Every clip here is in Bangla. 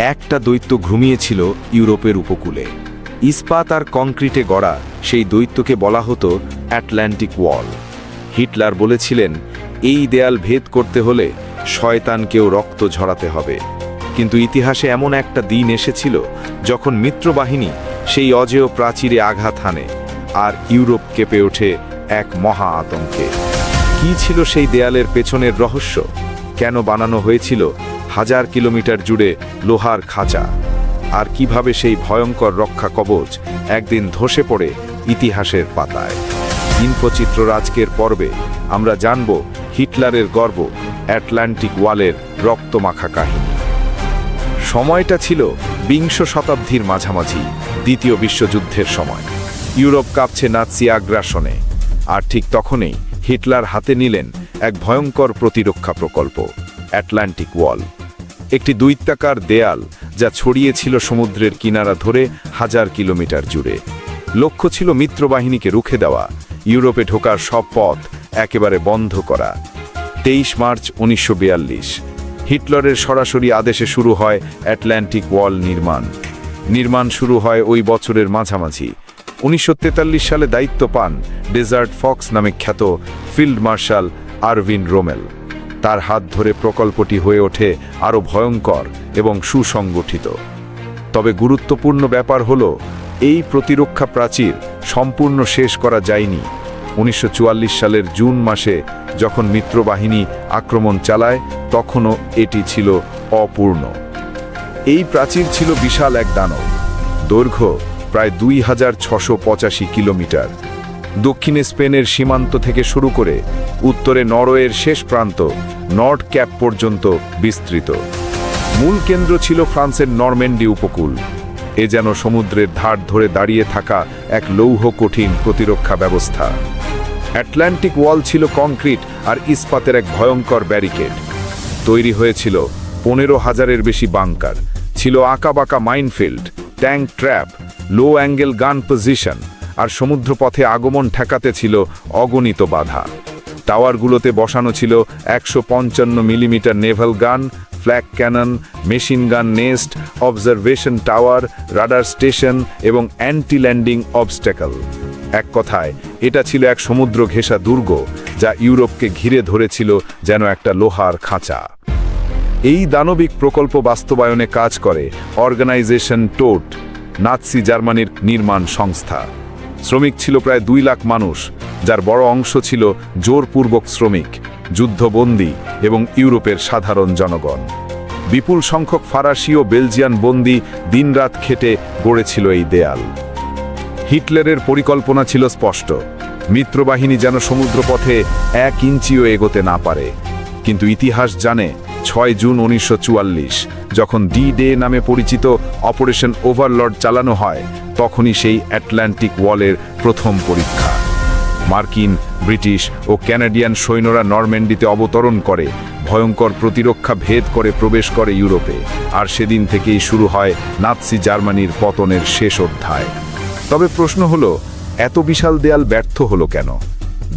একটা দৈত্য ঘুমিয়েছিল ইউরোপের উপকূলে। ইস্পাত আর কংক্রিটে গড়া সেই দৈত্যকে বলা হতো অ্যাটলান্টিক ওয়াল। হিটলার বলেছিলেন, এই দেয়াল ভেদ করতে হলে শয়তানকেও রক্ত ঝরাতে হবে। কিন্তু ইতিহাসে এমন একটা দিন এসেছিল যখন মিত্রবাহিনী সেই অজেয় প্রাচীরে আঘাত হানে আর ইউরোপ কেঁপে ওঠে এক মহা আতঙ্কে। কি ছিল সেই দেয়ালের পেছনের রহস্য? কেন বানানো হয়েছিল হাজার কিলোমিটার জুড়ে লোহার খাঁচা। আর কীভাবে সেই ভয়ঙ্কর রক্ষা কবচ একদিন ধসে পড়ে ইতিহাসের পাতায়। ইনফোচিত্র আজকের পর্বে আমরা জানব হিটলারের গর্ব অ্যাটলান্টিক ওয়ালের রক্তমাখা কাহিনী। সময়টা ছিল বিংশ শতাব্দীর মাঝামাঝি, দ্বিতীয় বিশ্বযুদ্ধের সময়। ইউরোপ কাঁপছে নাৎসি আগ্রাসনে, আর ঠিক তখনই হিটলার হাতে নিলেন এক ভয়ঙ্কর প্রতিরক্ষা প্রকল্প, অ্যাটলান্টিক ওয়াল। একটি দৈত্যাকার দেয়াল যা ছড়িয়েছিল সমুদ্রের কিনারা ধরে হাজার কিলোমিটার জুড়ে। লক্ষ্য ছিল মিত্রবাহিনীকে রুখে দেওয়া, ইউরোপে ঢোকার সব পথ একেবারে বন্ধ করা। তেইশ মার্চ উনিশশো হিটলারের সরাসরি আদেশে শুরু হয় অ্যাটলান্টিক ওয়াল নির্মাণ। নির্মাণ শুরু হয় ওই বছরের মাঝামাঝি। উনিশশো তেতাল্লিশ সালে দায়িত্ব পান ডেজার্ট ফক্স নামে খ্যাত ফিল্ড মার্শাল আরভিন রোমেল। তার হাত ধরে প্রকল্পটি হয়ে ওঠে আরও ভয়ঙ্কর এবং সুসংগঠিত। তবে গুরুত্বপূর্ণ ব্যাপার হল, এই প্রতিরক্ষা প্রাচীর সম্পূর্ণ শেষ করা যায়নি। উনিশশো চুয়াল্লিশ সালের জুন মাসে যখন মিত্রবাহিনী আক্রমণ চালায়, তখনও এটি ছিল অপূর্ণ। এই প্রাচীর ছিল বিশাল এক দানব। দৈর্ঘ্য প্রায় দুই কিলোমিটার। দক্ষিণে স্পেনের সীমান্ত থেকে শুরু করে উত্তরে নরওয়ের শেষ প্রান্ত, নর্থ ক্যাপ পর্যন্ত বিস্তৃত। মূল কেন্দ্র ছিল ফ্রান্সের নরম্যান্ডি উপকূল। এ যেন সমুদ্রের ধার ধরে দাঁড়িয়ে থাকা এক লৌহ কঠিন প্রতিরক্ষা ব্যবস্থা। অ্যাটলান্টিক ওয়াল ছিল কংক্রিট আর ইস্পাতের এক ভয়ঙ্কর ব্যারিকেড। তৈরি হয়েছিল পনেরো হাজারের বেশি বাংকার। ছিল আঁকাবাঁকা minefield, tank trap low angle gun position আর সমুদ্রপথে আগমন ঠেকাতে ছিল অগণিত বাধা। টাওয়ারগুলোতে বসানো ছিল একশো পঞ্চান্ন millimetre naval gun, flag cannon, machine gun nest, observation tower, radar station এবং অ্যান্টি ল্যান্ডিং অবস্টেকল এক কথায়, এটা ছিল এক সমুদ্র ঘেঁষা দুর্গ যা ইউরোপকে ঘিরে ধরেছিল যেন একটা লোহার খাঁচা। এই দানবিক প্রকল্প বাস্তবায়নে কাজ করে অর্গানাইজেশন টোট, নাৎসি জার্মানির নির্মাণ সংস্থা। শ্রমিক ছিল প্রায় দুই লাখ মানুষ, যার বড় অংশ ছিল জোরপূর্বক শ্রমিক, যুদ্ধবন্দী এবং ইউরোপের সাধারণ জনগণ। বিপুল সংখ্যক ফরাসি ও বেলজিয়ান বন্দী দিনরাত খেটে গড়েছিল এই দেয়াল। হিটলারের পরিকল্পনা ছিল স্পষ্ট, মিত্রবাহিনী যেন সমুদ্রপথে এক ইঞ্চিও এগোতে না পারে। কিন্তু ইতিহাস জানে ছয় জুন উনিশশো চুয়াল্লিশ, যখন ডি ডে নামে পরিচিত অপারেশন ওভারলর্ড চালানো হয়, তখনই সেই অ্যাটলান্টিক ওয়ালের প্রথম পরীক্ষা। মার্কিন, ব্রিটিশ ও ক্যানাডিয়ান সৈন্যরা নরম্যান্ডিতে অবতরণ করে, ভয়ঙ্কর প্রতিরক্ষা ভেদ করে প্রবেশ করে ইউরোপে, আর সেদিন থেকেই শুরু হয় নাৎসি জার্মানির পতনের শেষ অধ্যায়। তবে প্রশ্ন হলো, এত বিশাল দেয়াল ব্যর্থ হলো কেন?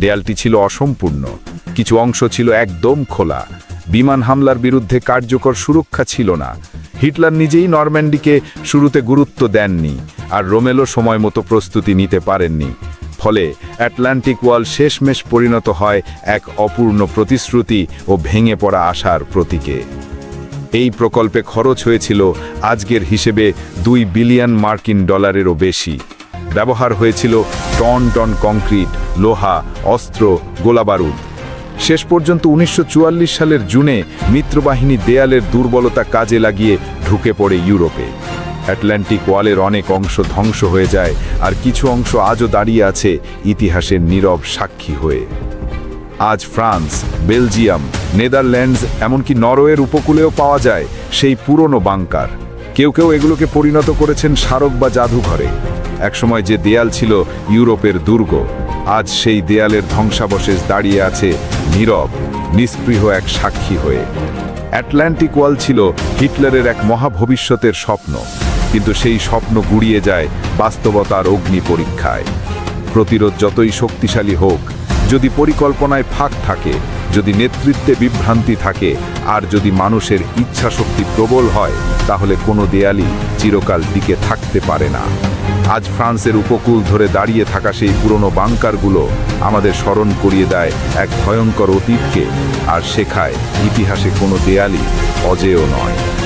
দেয়ালটি ছিল অসম্পূর্ণ, কিছু অংশ ছিল একদম খোলা বিমান হামলার বিরুদ্ধে কার্যকর সুরক্ষা ছিল না। হিটলার নিজেই নরম্যান্ডিকে শুরুতে গুরুত্ব দেননি আর রোমেলো সময় মতো প্রস্তুতি নিতে পারেননি। ফলে অ্যাটলান্টিক ওয়াল শেষমেশ পরিণত হয় এক অপূর্ণ প্রতিশ্রুতি ও ভেঙে পড়া আশার প্রতীকে। এই প্রকল্পে খরচ হয়েছিল আজকের হিসেবে দুই বিলিয়ন মার্কিন ডলারেরও বেশি। ব্যবহার হয়েছিল টন টন কংক্রিট, লোহা, অস্ত্র, গোলাবারুদ। শেষ পর্যন্ত উনিশশো চুয়াল্লিশ সালের জুনে মিত্রবাহিনী দেয়ালের দুর্বলতা কাজে লাগিয়ে ঢুকে পড়ে ইউরোপে। অ্যাটলান্টিক ওয়ালের অনেক অংশ ধ্বংস হয়ে যায়, আর কিছু অংশ আজও দাঁড়িয়ে আছে ইতিহাসের নীরব সাক্ষী হয়ে। আজ ফ্রান্স, বেলজিয়াম, নেদারল্যান্ডস, এমনকি নরওয়ের উপকূলেও পাওয়া যায় সেই পুরনো বাংকার। কেউ কেউ এগুলোকে পরিণত করেছেন স্মারক বা জাদুঘরে। একসময় যে দেয়াল ছিল ইউরোপের দুর্গ, আজ সেই দেয়ালের ধ্বংসাবশেষ দাঁড়িয়ে আছে নীরব, নিস্পৃহ এক সাক্ষী হয়ে। অ্যাটলান্টিক ওয়াল ছিল হিটলারের এক মহাভবিষ্যতের স্বপ্ন, কিন্তু সেই স্বপ্ন গুড়িয়ে যায় বাস্তবতার অগ্নি পরীক্ষায়। প্রতিরোধ যতই শক্তিশালী হোক, যদি পরিকল্পনায় ফাঁক থাকে, যদি নেতৃত্বে বিভ্রান্তি থাকে, আর যদি মানুষের ইচ্ছাশক্তি প্রবল হয়, তাহলে কোনো দেয়ালই চিরকাল টিকে থাকতে পারে না। আজ ফ্রান্সের উপকূল ধরে দাঁড়িয়ে থাকা সেই পুরনো বাংকারগুলো আমাদের স্মরণ করিয়ে দেয় এক ভয়ঙ্কর অতীতকে, আর শেখায় ইতিহাসে কোনো দেয়ালই অজেয় নয়।